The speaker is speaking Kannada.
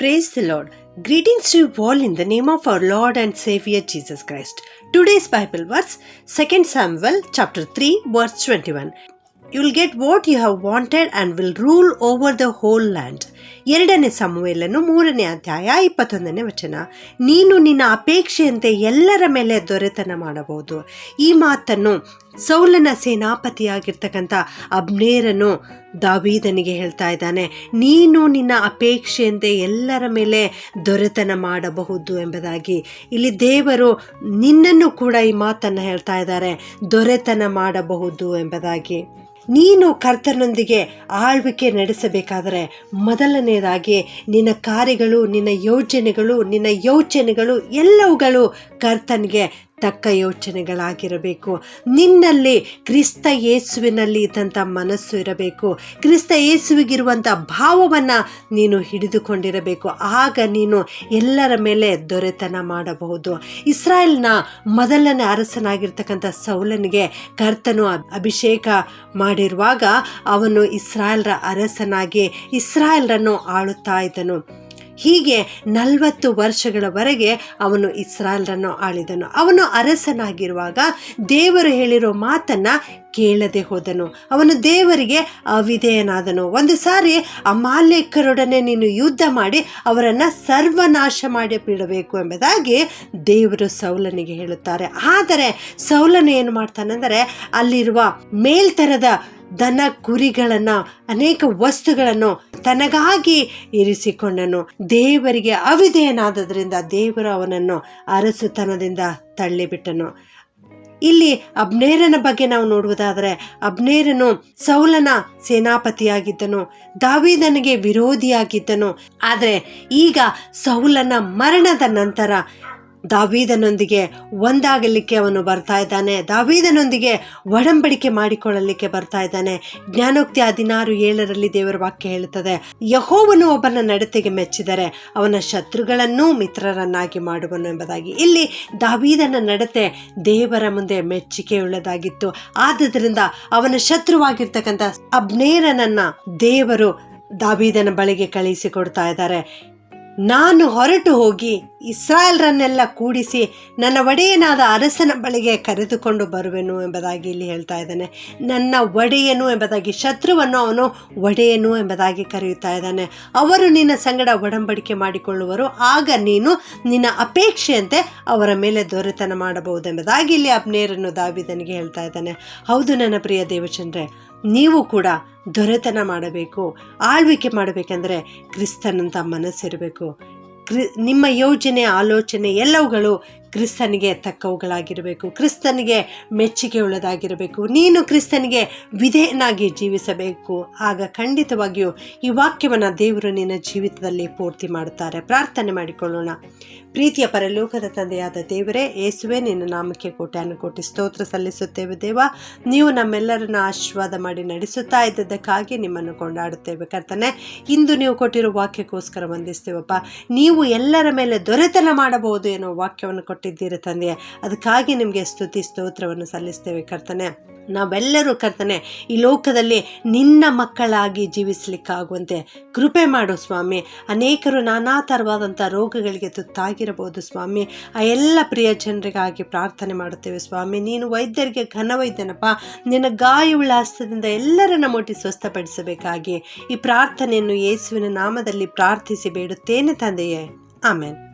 Praise the Lord. Greetings to you all in the name of our Lord and Savior Jesus Christ. Today's Bible verse 2 Samuel chapter 3 verse 21. You will get what you have wanted and will rule over the whole land. ಎರಡನೇ ಸಮುವೇಲನು ಮೂರನೇ ಅಧ್ಯಾಯ ಇಪ್ಪತ್ತೊಂದನೇ ವಚನ. ನೀನು ನಿನ್ನ ಅಪೇಕ್ಷೆಯಂತೆ ಎಲ್ಲರ ಮೇಲೆ ದೊರೆತನ ಮಾಡಬಹುದು. ಈ ಮಾತನ್ನು ಸೌಲನ ಸೇನಾಪತಿಯಾಗಿರ್ತಕ್ಕಂಥ ಅಬ್ನೇರನು ದಾವೀದನಿಗೆ ಹೇಳ್ತಾ ಇದ್ದಾನೆ. ನೀನು ನಿನ್ನ ಅಪೇಕ್ಷೆಯಂತೆ ಎಲ್ಲರ ಮೇಲೆ ದೊರೆತನ ಮಾಡಬಹುದು ಎಂಬುದಾಗಿ. ಇಲ್ಲಿ ದೇವರು ನಿನ್ನನ್ನು ಕೂಡ ಈ ಮಾತನ್ನು ಹೇಳ್ತಾ ಇದ್ದಾರೆ. ದೊರೆತನ ಮಾಡಬಹುದು ಎಂಬುದಾಗಿ. ನೀನು ಕರ್ತನೊಂದಿಗೆ ಆಳ್ವಿಕೆ ನಡೆಸಬೇಕಾದರೆ ಮೊದಲನೆಯದಾಗಿ ನಿನ್ನ ಕಾರ್ಯಗಳು ನಿನ್ನ ಯೋಜನೆಗಳು ನಿನ್ನ ಯೋಚನೆಗಳು ಎಲ್ಲವುಗಳು ಕರ್ತನಿಗೆ ತಕ್ಕ ಯೋಚನೆಗಳಾಗಿರಬೇಕು. ನಿನ್ನಲ್ಲಿ ಕ್ರಿಸ್ತ ಯೇಸುವಿನಲ್ಲಿ ಇದ್ದಂಥ ಮನಸ್ಸು ಇರಬೇಕು. ಕ್ರಿಸ್ತ ಯೇಸುವಿಗಿರುವಂಥ ಭಾವವನ್ನು ನೀನು ಹಿಡಿದುಕೊಂಡಿರಬೇಕು. ಆಗ ನೀನು ಎಲ್ಲರ ಮೇಲೆ ದೊರೆತನ ಮಾಡಬಹುದು. ಇಸ್ರಾಯೇಲ್ನ ಮೊದಲನೇ ಅರಸನಾಗಿರ್ತಕ್ಕಂಥ ಸೌಲನಿಗೆ ಕರ್ತನು ಅಭಿಷೇಕ ಮಾಡಿರುವಾಗ ಅವನು ಇಸ್ರಾಯೇಲ್ರ ಅರಸನಾಗಿ ಇಸ್ರಾಯೇಲ್ರನ್ನು ಆಳುತ್ತಾ ಇದ್ದನು. ಹೀಗೆ ನಲವತ್ತು ವರ್ಷಗಳವರೆಗೆ ಅವನು ಇಸ್ರಾಲ್ರನ್ನು ಆಳಿದನು. ಅವನು ಅರಸನಾಗಿರುವಾಗ ದೇವರು ಹೇಳಿರೋ ಮಾತನ್ನು ಕೇಳದೆ ಹೋದನು. ಅವನು ದೇವರಿಗೆ ಅವಿಧೇಯನಾದನು. ಒಂದು ಸಾರಿ ಅಮಾಲೇಕರೊಡನೆ ನೀನು ಯುದ್ಧ ಮಾಡಿ ಅವರನ್ನು ಸರ್ವನಾಶ ಮಾಡಿ ಬಿಡಬೇಕು ಎಂಬುದಾಗಿ ದೇವರು ಸೌಲನಿಗೆ ಹೇಳುತ್ತಾರೆ. ಆದರೆ ಸೌಲನ ಏನು ಮಾಡ್ತಾನೆಂದರೆ ಅಲ್ಲಿರುವ ಮೇಲ್ತರದ ದನ ಕುರಿಗಳನ್ನು, ಅನೇಕ ವಸ್ತುಗಳನ್ನು ತನಗಾಗಿ ಇರಿಸಿಕೊಂಡನು. ದೇವರಿಗೆ ಅವಿಧೇಯನಾದದ್ರಿಂದ ದೇವರು ಅವನನ್ನು ಅರಸುತನದಿಂದ ತಳ್ಳಿಬಿಟ್ಟನು. ಇಲ್ಲಿ ಅಬ್ನೇರನ ಬಗ್ಗೆ ನಾವು ನೋಡುವುದಾದರೆ, ಅಬ್ನೇರನು ಸೌಲನ ಸೇನಾಪತಿಯಾಗಿದ್ದನು, ದಾವಿದನಿಗೆ ವಿರೋಧಿಯಾಗಿದ್ದನು. ಆದರೆ ಈಗ ಸೌಲನ ಮರಣದ ನಂತರ ದಾವೀದನೊಂದಿಗೆ ಒಂದಾಗಲಿಕ್ಕೆ ಅವನು ಬರ್ತಾ ಇದ್ದಾನೆ. ದಾವೀದನೊಂದಿಗೆ ಒಡಂಬಡಿಕೆ ಮಾಡಿಕೊಳ್ಳಲಿಕ್ಕೆ ಬರ್ತಾ ಇದ್ದಾನೆ. ಜ್ಞಾನೋಕ್ತಿ ಹದಿನಾರು ಏಳರಲ್ಲಿ ದೇವರ ವಾಕ್ಯ ಹೇಳುತ್ತದೆ. ಯಹೋವನು ಒಬ್ಬನ ನಡತೆಗೆ ಮೆಚ್ಚಿದರೆ ಅವನ ಶತ್ರುಗಳನ್ನು ಮಿತ್ರರನ್ನಾಗಿ ಮಾಡುವನು ಎಂಬುದಾಗಿ. ಇಲ್ಲಿ ದಾವೀದನ ನಡತೆ ದೇವರ ಮುಂದೆ ಮೆಚ್ಚುಗೆಯುಳ್ಳದಾಗಿತ್ತು ಆದ್ದರಿಂದ ಅವನ ಶತ್ರುವಾಗಿರ್ತಕ್ಕಂಥ ಅಬ್ನೇರನನ್ನ ದೇವರು ದಾವೀದನ ಬಳಿಗೆ ಕಳಿಸಿಕೊಡ್ತಾ ಇದ್ದಾರೆ. ನಾನು ಹೊರಟು ಹೋಗಿ ಇಸ್ರಾಯೇಲ್ರನ್ನೆಲ್ಲ ಕೂಡಿಸಿ ನನ್ನ ಒಡೆಯನಾದ ಅರಸನ ಬಳಿಗೆ ಕರೆದುಕೊಂಡು ಬರುವೆನು ಎಂಬುದಾಗಿ ಇಲ್ಲಿ ಹೇಳ್ತಾ ಇದ್ದಾನೆ. ನನ್ನ ಒಡೆಯನು ಎಂಬುದಾಗಿ, ಶತ್ರುವನ್ನು ಅವನು ಒಡೆಯನು ಎಂಬುದಾಗಿ ಕರೆಯುತ್ತಾ ಇದ್ದಾನೆ. ಅವರು ನಿನ್ನ ಸಂಗಡ ಒಡಂಬಡಿಕೆ ಮಾಡಿಕೊಳ್ಳುವರು. ಆಗ ನೀನು ನಿನ್ನ ಅಪೇಕ್ಷೆಯಂತೆ ಅವರ ಮೇಲೆ ದೊರೆತನ ಮಾಡಬಹುದೆಂಬುದಾಗಿ ಇಲ್ಲಿ ಅಬ್ನೇರನ್ನು ದಾವಿದನಿಗೆ ಹೇಳ್ತಾ ಇದ್ದಾನೆ. ಹೌದು ನನ್ನ ಪ್ರಿಯ ದೇವಚಂದ್ರೆ, ನೀವು ಕೂಡ ದೊರೆತನ ಮಾಡಬೇಕು ಆಳ್ವಿಕೆ ಮಾಡಬೇಕಂದ್ರೆ ಕ್ರಿಸ್ತನಂತ ಮನಸ್ಸಿರಬೇಕು. ಕ್ರಿ ನಿಮ್ಮ ಯೋಜನೆ ಆಲೋಚನೆ ಎಲ್ಲವುಗಳು ಕ್ರಿಸ್ತನಿಗೆ ತಕ್ಕವುಗಳಾಗಿರಬೇಕು, ಕ್ರಿಸ್ತನಿಗೆ ಮೆಚ್ಚುಗೆ ಉಳ್ಳದಾಗಿರಬೇಕು ನೀನು ಕ್ರಿಸ್ತನಿಗೆ ವಿಧೇಯನಾಗಿ ಜೀವಿಸಬೇಕು. ಆಗ ಖಂಡಿತವಾಗಿಯೂ ಈ ವಾಕ್ಯವನ್ನು ದೇವರು ನಿನ್ನ ಜೀವಿತದಲ್ಲಿ ಪೂರ್ತಿ ಮಾಡುತ್ತಾರೆ. ಪ್ರಾರ್ಥನೆ ಮಾಡಿಕೊಳ್ಳೋಣ. ಪ್ರೀತಿಯ ಪರಲೋಕದ ತಂದೆಯಾದ ದೇವರೇ, ಯೇಸುವೆ, ನಿನ್ನ ನಾಮಕ್ಕೆ ಕೋಟ್ಯಾನು ಕೋಟಿ ಸ್ತೋತ್ರ ಸಲ್ಲಿಸುತ್ತೇವೆ ದೇವ. ನೀವು ನಮ್ಮೆಲ್ಲರನ್ನ ಆಶೀರ್ವಾದ ಮಾಡಿ ನಡೆಸುತ್ತಾ ಇದ್ದದಕ್ಕಾಗಿ ನಿಮ್ಮನ್ನು ಕೊಂಡಾಡುತ್ತೇವೆ. ಕರ್ತನೆ, ಇಂದು ನೀವು ಕೊಟ್ಟಿರೋ ವಾಕ್ಯಕ್ಕೋಸ್ಕರ ವಂದಿಸ್ತೇವಪ್ಪ. ನೀವು ಎಲ್ಲರ ಮೇಲೆ ದೊರೆತನ ಮಾಡಬಹುದು ಏನೋ ವಾಕ್ಯವನ್ನು ಕೊಟ್ಟಿದ್ದೀರಿ ತಂದೆ. ಅದಕ್ಕಾಗಿ ನಿಮಗೆ ಸ್ತುತಿ ಸ್ತೋತ್ರವನ್ನು ಸಲ್ಲಿಸ್ತೇವೆ ಕರ್ತನೆ. ನಾವೆಲ್ಲರೂ ಕರ್ತನೆ, ಈ ಲೋಕದಲ್ಲಿ ನಿನ್ನ ಮಕ್ಕಳಾಗಿ ಜೀವಿಸಲಿಕ್ಕಾಗುವಂತೆ ಕೃಪೆ ಮಾಡು ಸ್ವಾಮಿ. ಅನೇಕರು ನಾನಾ ಥರವಾದಂಥ ರೋಗಗಳಿಗೆ ತುತ್ತಾಗಿರಬಹುದು ಸ್ವಾಮಿ. ಆ ಎಲ್ಲ ಪ್ರಿಯ ಜನರಿಗಾಗಿ ಪ್ರಾರ್ಥನೆ ಮಾಡುತ್ತೇವೆ ಸ್ವಾಮಿ. ನೀನು ವೈದ್ಯರಿಗೆ ಘನವೈದ್ಯನಪ್ಪ. ನಿನ್ನ ಗಾಯವುಳ್ಳ ಹಸ್ತದಿಂದ ಎಲ್ಲರನ್ನ ಮುಟ್ಟಿ ಸ್ವಸ್ಥಪಡಿಸಬೇಕಾಗಿ ಈ ಪ್ರಾರ್ಥನೆಯನ್ನು ಯೇಸುವಿನ ನಾಮದಲ್ಲಿ ಪ್ರಾರ್ಥಿಸಿ ಬೇಡುತ್ತೇನೆ ತಂದೆಯೇ. ಆಮೇಲೆ